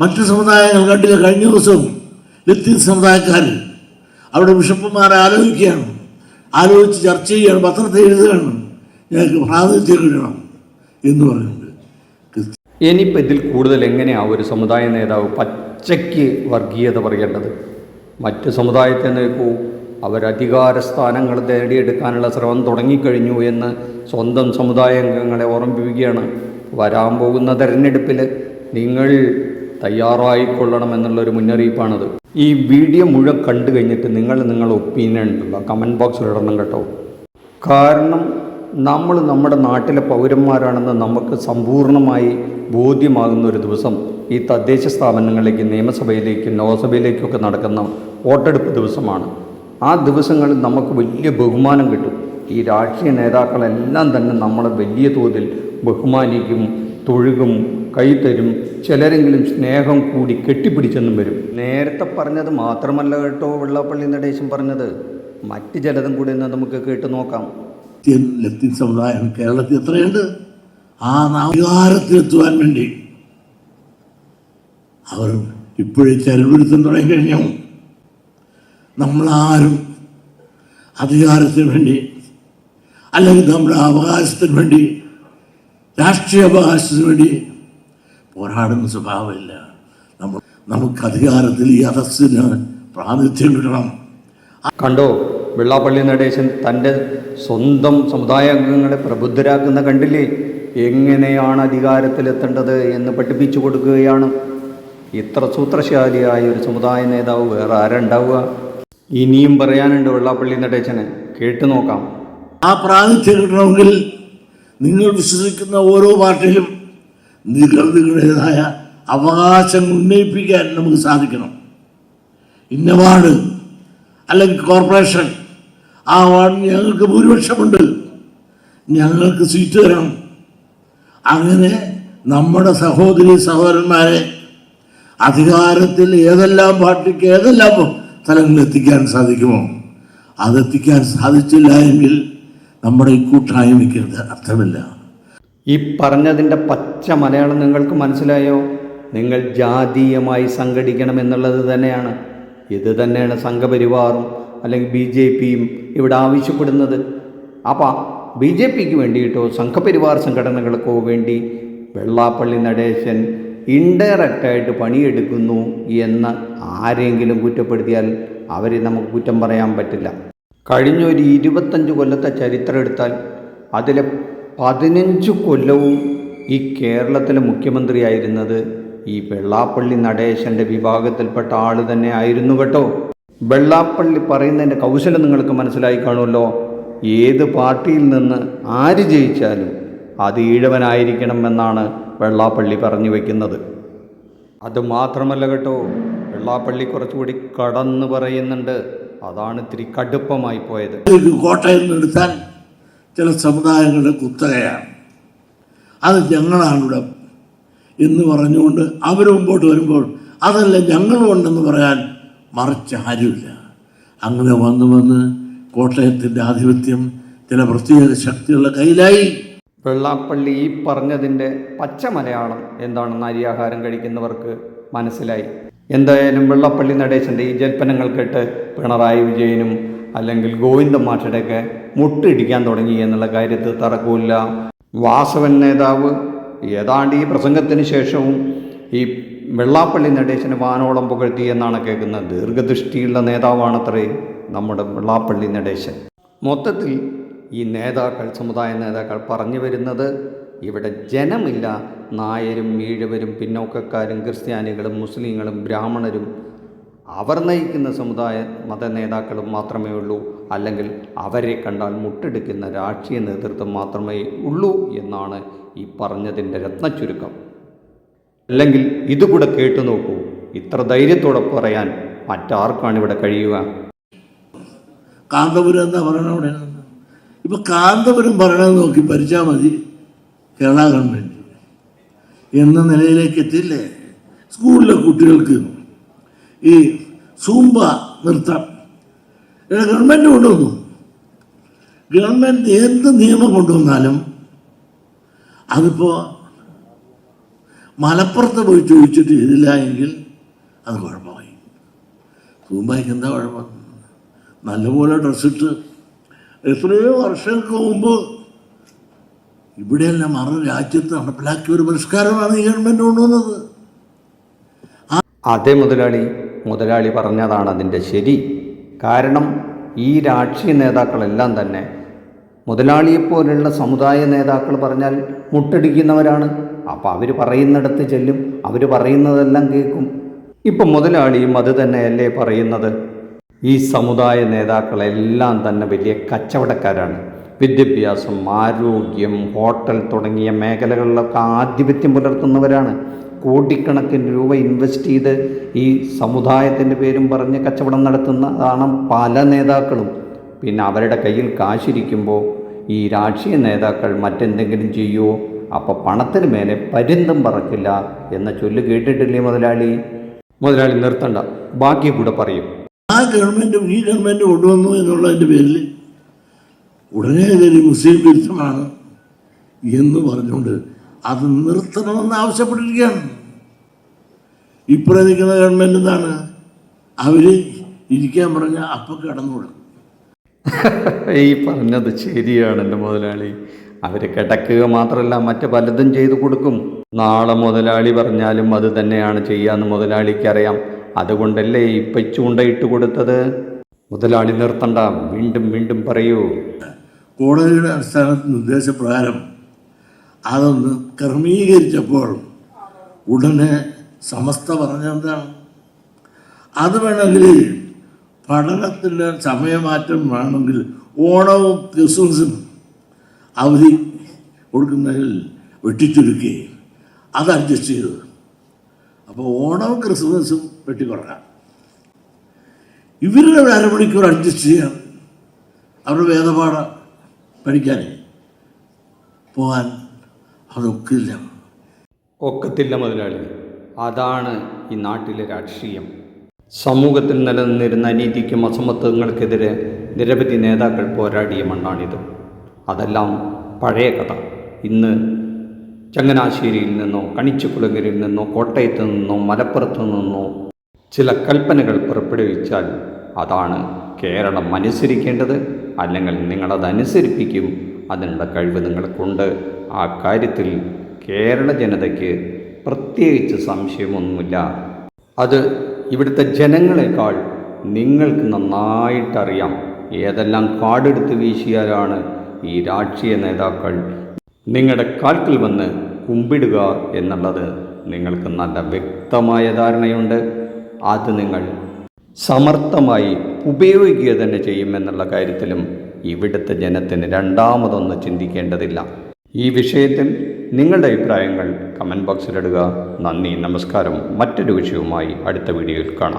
മറ്റു സമുദായങ്ങൾ കണ്ടില്ല. കഴിഞ്ഞ ദിവസം ലത്തീൻ സമുദായക്കാർ അവിടെ ബിഷപ്പുമാരെ ആലോചിക്കുകയാണ്. ആലോചിച്ച് ചർച്ച ചെയ്യുകയാണ്. പത്രത്തെ എഴുതുകയാണ്. ഞങ്ങൾക്ക് പ്രാതിനിധ്യം കിട്ടണം എന്ന് ക്രിസ്ത്യ- ഇനിയിപ്പോൾ ഇതിൽ കൂടുതൽ എങ്ങനെയാണ് ഒരു സമുദായ നേതാവ് പച്ചയ്ക്ക് വർഗീയത പറയേണ്ടത്? മറ്റ് സമുദായത്തെ നോക്കൂ. അവരധികാര സ്ഥാനങ്ങൾ നേടിയെടുക്കാനുള്ള ശ്രമം തുടങ്ങിക്കഴിഞ്ഞു എന്ന് സ്വന്തം സമുദായ അംഗങ്ങളെ ഓർമ്മിപ്പിക്കുകയാണ്. വരാൻ പോകുന്ന തെരഞ്ഞെടുപ്പിൽ നിങ്ങൾ തയ്യാറായിക്കൊള്ളണം എന്നുള്ളൊരു മുന്നറിയിപ്പാണത്. ഈ വീഡിയോ മുഴുവൻ കണ്ടു കഴിഞ്ഞിട്ട് നിങ്ങൾ നിങ്ങളുടെ ഒപ്പീനിയൻ ഉണ്ടല്ലോ. കമന്റ് ബോക്സിൽ ഇടണം കേട്ടോ. കാരണം നമ്മൾ നമ്മുടെ നാട്ടിലെ പൗരന്മാരാണെന്ന് നമുക്ക് സമ്പൂർണമായി ബോധ്യമാകുന്ന ഒരു ദിവസം ഈ തദ്ദേശ സ്ഥാപനങ്ങളിലേക്ക് നിയമസഭയിലേക്കും ലോകസഭയിലേക്കൊക്കെ നടക്കുന്ന വോട്ടെടുപ്പ് ദിവസമാണ്. ആ ദിവസങ്ങളിൽ നമുക്ക് വലിയ ബഹുമാനം കിട്ടും. ഈ രാഷ്ട്രീയ നേതാക്കളെല്ലാം തന്നെ നമ്മളെ വലിയ തോതിൽ ബഹുമാനിക്കും തൊഴുകും കൈത്തരും ചിലരെങ്കിലും സ്നേഹം കൂടി കെട്ടിപ്പിടിച്ചെന്നും വരും. നേരത്തെ പറഞ്ഞത് മാത്രമല്ല കേട്ടോ വെള്ളാപ്പള്ളി നടേശൻ പറഞ്ഞത്. മറ്റ് ചിലതും കൂടി നമുക്ക് കേട്ട് നോക്കാം. ലത്തീൻ സമുദായം കേരളത്തിൽ എത്രയുണ്ട്? ആ അധികാരത്തിലെത്തുവാൻ വേണ്ടി അവർ ഇപ്പോഴേ ചരടുപിടുത്തം തുടങ്ങിക്കഴിഞ്ഞു. നമ്മളാരും അധികാരത്തിന് വേണ്ടി അല്ലെങ്കിൽ നമ്മുടെ അവകാശത്തിന് വേണ്ടി രാഷ്ട്രീയ അവകാശത്തിന് വേണ്ടി പോരാടുന്ന സ്വഭാവമില്ല. നമ്മൾ നമുക്ക് അധികാരത്തിൽ ഈ അറസ്റ്റിന് പ്രാതിനിധ്യം കിട്ടണം. കണ്ടോ വെള്ളാപ്പള്ളി നടേശൻ തന്റെ സ്വന്തം സമുദായ അംഗങ്ങളെ പ്രബുദ്ധരാക്കുന്ന കണ്ടില്ലേ? എങ്ങനെയാണ് അധികാരത്തിലെത്തേണ്ടത് എന്ന് പഠിപ്പിച്ചു കൊടുക്കുകയാണ്. ഇത്ര സൂത്രശാലിയായ ഒരു സമുദായ നേതാവ് വേറെ ആരുണ്ടാവുക? ഇനിയും പറയാനുണ്ട് വെള്ളാപ്പള്ളി നടേശനെ. കേട്ടു നോക്കാം. ആ പ്രാതിനിധ്യം കിട്ടണമെങ്കിൽ നിങ്ങൾ വിശ്വസിക്കുന്ന ഓരോ പാർട്ടിയിലും നിങ്ങളുടേതായ അവകാശങ്ങൾ ഉന്നയിപ്പിക്കാൻ നമുക്ക് സാധിക്കണം. ഇന്ന വാർഡ് അല്ലെങ്കിൽ കോർപ്പറേഷൻ ആ വാർഡ് ഞങ്ങൾക്ക് ഭൂരിപക്ഷമുണ്ട്. ഞങ്ങൾക്ക് സീറ്റ് തരണം. അങ്ങനെ നമ്മുടെ സഹോദരി സഹോദരന്മാരെ അധികാരത്തിൽ ഏതെല്ലാം പാർട്ടിക്ക് ഏതെല്ലാം സ്ഥലങ്ങളിൽ എത്തിക്കാൻ സാധിക്കുമോ അതെത്തിക്കാൻ സാധിച്ചില്ല എങ്കിൽ നമ്മുടെ ഈ കൂട്ടായ്മയ്ക്ക് അർത്ഥമില്ല. ഈ പറഞ്ഞതിന്റെ പച്ച മലയാളം നിങ്ങൾക്ക് മനസ്സിലായോ? നിങ്ങൾ ജാതീയമായി സംഘടിക്കണം എന്നുള്ളത് തന്നെയാണ്. ഇത് തന്നെയാണ് സംഘപരിവാറും അല്ലെങ്കിൽ ബി ജെ പിയും ഇവിടെ ആവശ്യപ്പെടുന്നത്. അപ്പോൾ ബി ജെ പിക്ക് വേണ്ടിയിട്ടോ സംഘപരിവാർ സംഘടനകൾക്കോ വേണ്ടി വെള്ളാപ്പള്ളി നടേശൻ ഇൻഡയറക്റ്റായിട്ട് പണിയെടുക്കുന്നു എന്ന് ആരെങ്കിലും കുറ്റപ്പെടുത്തിയാൽ അവരെ നമുക്ക് കുറ്റം പറയാൻ പറ്റില്ല. കഴിഞ്ഞ ഒരു ഇരുപത്തഞ്ച് കൊല്ലത്തെ ചരിത്രം എടുത്താൽ അതിലെ പതിനഞ്ച് കൊല്ലവും ഈ കേരളത്തിലെ മുഖ്യമന്ത്രിയായിരുന്നത് ഈ വെള്ളാപ്പള്ളി നടേശന്റെ വിഭാഗത്തിൽപ്പെട്ട ആൾ തന്നെ ആയിരുന്നു കേട്ടോ. വെള്ളാപ്പള്ളി പറയുന്നതിന്റെ കൗശലം നിങ്ങൾക്ക് മനസ്സിലായി കാണുമല്ലോ. ഏത് പാർട്ടിയിൽ നിന്ന് ആര് ജയിച്ചാലും അത് ഈഴവനായിരിക്കണം എന്നാണ് വെള്ളാപ്പള്ളി പറഞ്ഞു വയ്ക്കുന്നത് അത് മാത്രമല്ല കേട്ടോ വെള്ളാപ്പള്ളി കുറച്ചുകൂടി കടന്നു പറയുന്നുണ്ട്. അതാണ് ഇത്തിരി കടുപ്പമായി പോയത്. കോട്ടയം എടുത്താൽ ചില സമുദായങ്ങളുടെ കുത്തകയാണ്. അത് ഞങ്ങളാണ് ഇവിടെ എന്ന് പറഞ്ഞുകൊണ്ട് അവർ മുമ്പോട്ട് വരുമ്പോൾ അതല്ല ഞങ്ങളുണ്ടെന്ന് പറയാൻ മറിച്ച് ആരുമില്ല. അങ്ങനെ വന്ന് വന്ന് കോട്ടയത്തിന്റെ ആധിപത്യം ചില പ്രത്യേക ശക്തികളുടെ കയ്യിലായി. വെള്ളാപ്പള്ളി ഈ പറഞ്ഞതിന്റെ പച്ച മലയാളം എന്താണെന്ന് അരിയാഹാരം കഴിക്കുന്നവർക്ക് മനസ്സിലായി. എന്തായാലും വെള്ളാപ്പള്ളി നടേശന്റെ ഈ ജൽപ്പനങ്ങൾ കേട്ട് പിണറായി വിജയനും അല്ലെങ്കിൽ ഗോവിന്ദ മാഷയുടെയൊക്കെ മുട്ടിടിക്കാൻ തുടങ്ങി എന്നുള്ള കാര്യത്തിൽ തറക്കൂല്ല വാസവൻ നേതാവ് ഏതാണ്ട് ഈ പ്രസംഗത്തിന് ശേഷവും ഈ വെള്ളാപ്പള്ളി നടേശന് വാനോളം പുകഴ്ത്തി എന്നാണ് കേൾക്കുന്നത്. ദീർഘദൃഷ്ടിയുള്ള നേതാവാണത്രേ നമ്മുടെ വെള്ളാപ്പള്ളി നടേശൻ. മൊത്തത്തിൽ ഈ നേതാക്കൾ സമുദായ നേതാക്കൾ പറഞ്ഞു വരുന്നത് ഇവിടെ ജനമില്ല. നായരും ഈഴവരും പിന്നോക്കക്കാരും ക്രിസ്ത്യാനികളും മുസ്ലിങ്ങളും ബ്രാഹ്മണരും അവർ നയിക്കുന്ന സമുദായ മത നേതാക്കളും മാത്രമേ ഉള്ളൂ. അല്ലെങ്കിൽ അവരെ കണ്ടാൽ മുട്ടെടുക്കുന്ന രാഷ്ട്രീയ നേതൃത്വം മാത്രമേ ഉള്ളൂ എന്നാണ് ഈ പറഞ്ഞതിന്റെ രത്നച്ചുരുക്കം. അല്ലെങ്കിൽ ഇതുകൂടെ കേട്ടു നോക്കൂ. ഇത്ര ധൈര്യത്തോടെ പറയാൻ മറ്റാർക്കാണ് ഇവിടെ കഴിയുക? കാന്തപുരം എന്താ പറയണ അവിടെ? ഇപ്പൊ കാന്തപുരം പറയണത് നോക്കി ഭരിച്ചാൽ മതി. കേരള ഗവൺമെന്റ് എന്ന നിലയിലേക്ക് എത്തില്ലേ സ്കൂളിലെ കുട്ടികൾക്ക് ഈ സൂമ്പ നൃത്തം ഗവൺമെന്റ് കൊണ്ടുവന്നു. ഗവൺമെന്റ് എന്ത് നിയമം കൊണ്ടുവന്നാലും അതിപ്പോൾ മലപ്പുറത്ത് പോയി ചോദിച്ചിട്ട് ചെയ്തില്ല എങ്കിൽ അത് കുഴപ്പമായി. തൂമ്പായിക്ക് എന്താ കുഴപ്പം? നല്ലപോലെ ഡ്രസ്സിട്ട് എത്രയോ വർഷങ്ങൾക്ക് മുമ്പ് ഇവിടെയെല്ലാം മറു രാജ്യത്ത് നടപ്പിലാക്കിയ ഒരു പരിഷ്കാരമാണ് ഈ ഗവൺമെന്റ് കൊണ്ടുവന്നത്. അതേ മുതലാളി മുതലാളി പറഞ്ഞതാണ് അതിന്റെ ശരി. കാരണം ഈ രാഷ്ട്രീയ നേതാക്കളെല്ലാം തന്നെ മുതലാളിയെപ്പോലുള്ള സമുദായ നേതാക്കൾ പറഞ്ഞാൽ മുട്ടടിക്കുന്നവരാണ്. അപ്പോൾ അവർ പറയുന്നിടത്ത് ചെല്ലും അവർ പറയുന്നതെല്ലാം കേൾക്കും. ഇപ്പം മുതലാളിയും അത് തന്നെയല്ലേ പറയുന്നത്? ഈ സമുദായ നേതാക്കളെല്ലാം തന്നെ വലിയ കച്ചവടക്കാരാണ്. വിദ്യാഭ്യാസം ആരോഗ്യം ഹോട്ടൽ തുടങ്ങിയ മേഖലകളിലൊക്കെ ആധിപത്യം പുലർത്തുന്നവരാണ്. കോടിക്കണക്കിന് രൂപ ഇൻവെസ്റ്റ് ചെയ്ത് ഈ സമുദായത്തിന്റെ പേരും പറഞ്ഞ് കച്ചവടം നടത്തുന്നതാണ് പല നേതാക്കളും. പിന്നെ അവരുടെ കയ്യിൽ കാശിരിക്കുമ്പോൾ ഈ രാഷ്ട്രീയ നേതാക്കൾ മറ്റെന്തെങ്കിലും ചെയ്യുമോ അപ്പോൾ പണത്തിന് മേലെ പരിന്തം പറക്കില്ല എന്ന ചൊല്ല് കേട്ടിട്ടില്ലേ മുതലാളി? മുതലാളി നിർത്തണ്ട. ബാക്കി കൂടെ പറയും. ആ ഗവൺമെന്റ് ഈ ഗവൺമെന്റ് കൊണ്ടുവന്നു എന്നുള്ളതിന്റെ പേരിൽ ഉടനെ തന്നെ മുസ്ലിം വിരുദ്ധമാണ് എന്ന് പറഞ്ഞുകൊണ്ട് അത് നിർത്തണമെന്ന് ആവശ്യപ്പെട്ടിരിക്കുകയാണ്. ഇപ്പുറം നിൽക്കുന്ന ഗവൺമെന്റ് എന്താണ്? അവർ ഇരിക്കാൻ പറഞ്ഞ അപ്പം കിടന്നുകൊടുക്കും ഈ പറഞ്ഞത് ശരിയാണ് എന്റെ മുതലാളി. അവർ കിടക്കുക മാത്രമല്ല മറ്റ് പലതും ചെയ്തു കൊടുക്കും. നാളെ മുതലാളി പറഞ്ഞാലും അത് തന്നെയാണ് ചെയ്യാന്ന് മുതലാളിക്ക് അറിയാം അതുകൊണ്ടല്ലേ ഇപ്പം ചൂണ്ടയിട്ട് കൊടുത്തത്? മുതലാളി നിർത്തണ്ട. വീണ്ടും വീണ്ടും പറയൂ. കോടതിയുടെ അടിസ്ഥാന നിർദ്ദേശപ്രകാരം അതൊന്ന് ക്രമീകരിച്ചപ്പോൾ ഉടനെ സമസ്ത പറഞ്ഞെന്താണ് അത് വേണമെങ്കിൽ പഠനത്തിന്റെ സമയമാറ്റം വേണമെങ്കിൽ ഓണവും ക്രിസ്മസും അവധി കൊടുക്കുന്നതിൽ വെട്ടിച്ചുരുക്കി അത് അഡ്ജസ്റ്റ് ചെയ്തു. അപ്പോൾ ഓണവും ക്രിസ്മസും വെട്ടിക്കുറക്കാം ഇവരുടെ ഒരു അരമണിക്കൂർ അഡ്ജസ്റ്റ് ചെയ്യാൻ അവരുടെ വേദപാഠ പഠിക്കാനേ പോകാൻ അതൊക്കില്ല. ഒക്കത്തില്ല മുതലാളി. അതാണ് ഈ നാട്ടിലെ രാഷ്ട്രീയം. സമൂഹത്തിൽ നിലനിന്നിരുന്ന അനീതിക്കും അസമത്വങ്ങൾക്കെതിരെ നിരവധി നേതാക്കൾ പോരാടിയ മണ്ണാണിത്. അതെല്ലാം പഴയ കഥ. ഇന്ന് ചങ്ങനാശ്ശേരിയിൽ നിന്നോ കണിച്ചുകുളങ്ങരിൽ നിന്നോ കോട്ടയത്ത് നിന്നോ മലപ്പുറത്ത് നിന്നോ ചില കൽപ്പനകൾ പുറപ്പെടുവിച്ചാൽ അതാണ് കേരളം അനുസരിക്കേണ്ടത്. അല്ലെങ്കിൽ നിങ്ങളതനുസരിപ്പിക്കും. അതിനുള്ള കഴിവ് നിങ്ങൾക്കുണ്ട്. ആ കാര്യത്തിൽ കേരള ജനതയ്ക്ക് പ്രത്യേകിച്ച് സംശയമൊന്നുമില്ല. അത് ഇവിടുത്തെ ജനങ്ങളെക്കാൾ നിങ്ങൾക്ക് നന്നായിട്ടറിയാം. ഏതെല്ലാം കാടെടുത്ത് വീശിയാലാണ് ഈ രാഷ്ട്രീയ നേതാക്കൾ നിങ്ങളുടെ കാൽക്കിൽ വന്ന് കുമ്പിടുക എന്നുള്ളത്. നിങ്ങൾക്ക് നല്ല വ്യക്തമായ ധാരണയുണ്ട്. അത് നിങ്ങൾ സമർത്ഥമായി ഉപയോഗിക്കുക തന്നെ ചെയ്യുമെന്നുള്ള കാര്യത്തിലും ഇവിടുത്തെ ജനത്തിന് രണ്ടാമതൊന്ന് ചിന്തിക്കേണ്ടതില്ല. ഈ വിഷയത്തിൽ നിങ്ങളുടെ അഭിപ്രായങ്ങൾ കമന്റ് ബോക്സിലിടുക. നന്ദി നമസ്കാരം. മറ്റൊരു വിഷയവുമായി അടുത്ത വീഡിയോയിൽ കാണാം.